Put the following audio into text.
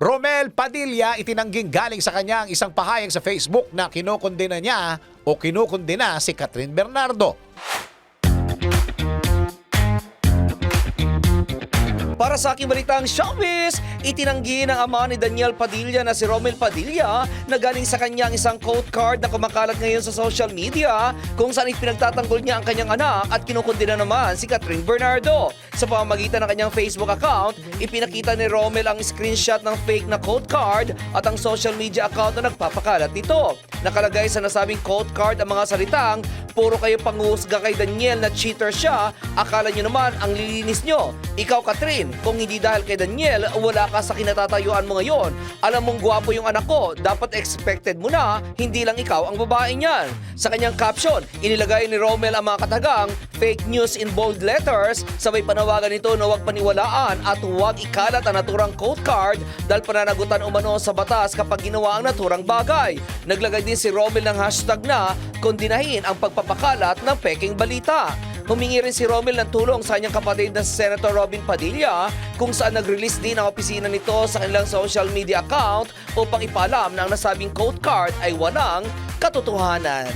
Romel Padilla itinangging galing sa kanya ang isang pahayag sa Facebook na kinukundina niya o kinukundina si Catherine Bernardo. Para sa aking balitang showbiz, itinanggi ng ama ni Daniel Padilla na si Romel Padilla na galing sa kanyang isang quote card na kumakalat ngayon sa social media kung saan ipinagtatanggol niya ang kanyang anak at kinukundina naman si Catherine Bernardo. Sa pamamagitan ng kanyang Facebook account, ipinakita ni Romel ang screenshot ng fake na quote card at ang social media account na nagpapakalat nito. Nakalagay sa nasabing quote card ang mga salitang, Puro kayo panghusga kay Daniel na cheater siya, akala nyo naman ang lilinis nyo. Ikaw, Catherine, kung hindi dahil kay Daniel, wala ka sa kinatatayuan mo ngayon. Alam mong gwapo yung anak ko, dapat expected mo na, hindi lang ikaw ang babae niyan. Sa kanyang caption, inilagay ni Romel ang mga katagang, fake news in bold letters, sabay panawagan nito na huwag paniwalaan at huwag ikalat ang naturang quote card dahil pananagutan umano sa batas kapag ginawa ang naturang bagay. Naglagay din si Romel ng hashtag na kondinahin ang pagpapakalat ng peking balita. Humingi rin si Romel ng tulong sa kanyang kapatid na Senator Robin Padilla kung saan nag-release din ang opisina nito sa kanilang social media account upang ipaalam na ang nasabing quote card ay walang katotohanan.